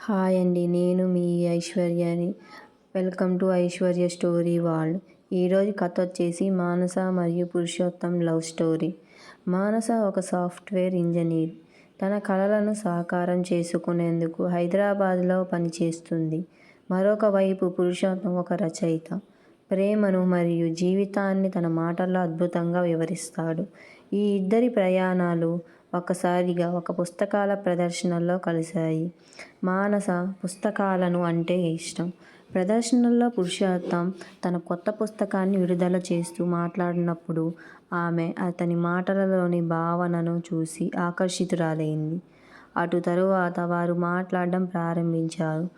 Hi అండి నేను మీ ఐశ్వర్యని. Welcome to Aishwarya story world. ఈరోజు కథ వచ్చేసి మానస మరియు పురుషోత్తం లవ్ స్టోరీ. మానస ఒక సాఫ్ట్వేర్ ఇంజనీర్. తన కళలను సాకారం చేసుకునేందుకు హైదరాబాద్లో పనిచేస్తుంది. మరొక వైపు పురుషోత్తం ఒక రచయిత. ప్రేమను మరియు జీవితాన్ని తన మాటల్లో అద్భుతంగా వివరిస్తాడు. ఈ ఇద్దరి ప్రయాణాలు ఒకసారిగా ఒక పుస్తకాల ప్రదర్శనలో కలిశాయి. మానస పుస్తకాలను అంటే ఇష్టం. ప్రదర్శనల్లో పురుషోత్తం తన కొత్త పుస్తకాన్ని విడుదల చేస్తూ మాట్లాడినప్పుడు ఆమె అతని మాటలలోని భావనను చూసి ఆకర్షితురాలైంది. అటు తరువాత వారు మాట్లాడడం ప్రారంభించారు.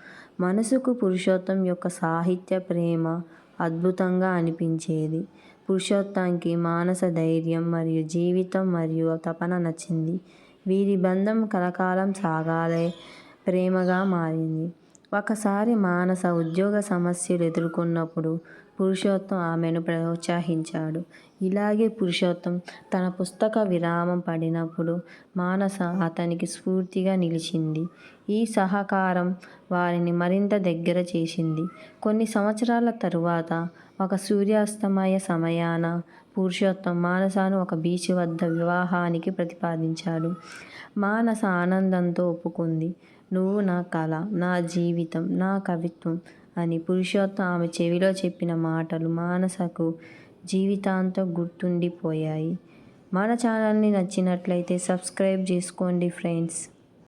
మనసుకు పురుషోత్తం యొక్క సాహిత్య ప్రేమ అద్భుతంగా అనిపించేది. పురుషోత్తంకి మానస ధైర్యం మరియు జీవితం మరియు తపన నచ్చింది. వీరి బంధం కలకాలం సాగాలే ప్రేమగా మారింది. ఒకసారి మానస ఉద్యోగ సమస్యలు ఎదుర్కొన్నప్పుడు పురుషోత్తం ఆమెను ప్రోత్సహించాడు. ఇలాగే పురుషోత్తం తన పుస్తక విరామం పడినప్పుడు మానస అతనికి స్ఫూర్తిగా నిలిచింది. ఈ సహకారం వారిని మరింత దగ్గర చేసింది. కొన్ని సంవత్సరాల తరువాత ఒక సూర్యాస్తమయ సమయాన పురుషోత్తం మానసను ఒక బీచ్ వద్ద వివాహానికి ప్రతిపాదించాడు. మానస ఆనందంతో ఒప్పుకుంది. నువ్వు నా కళ నా జీవితం నా కవిత్వం అని పురుషోత్తం ఆమె చెవిలో చెప్పిన మాటలు మానసకు జీవితాంతం గుర్తుండిపోయాయి. మన ఛానల్ని నచ్చినట్లయితే సబ్స్క్రైబ్ చేసుకోండి ఫ్రెండ్స్.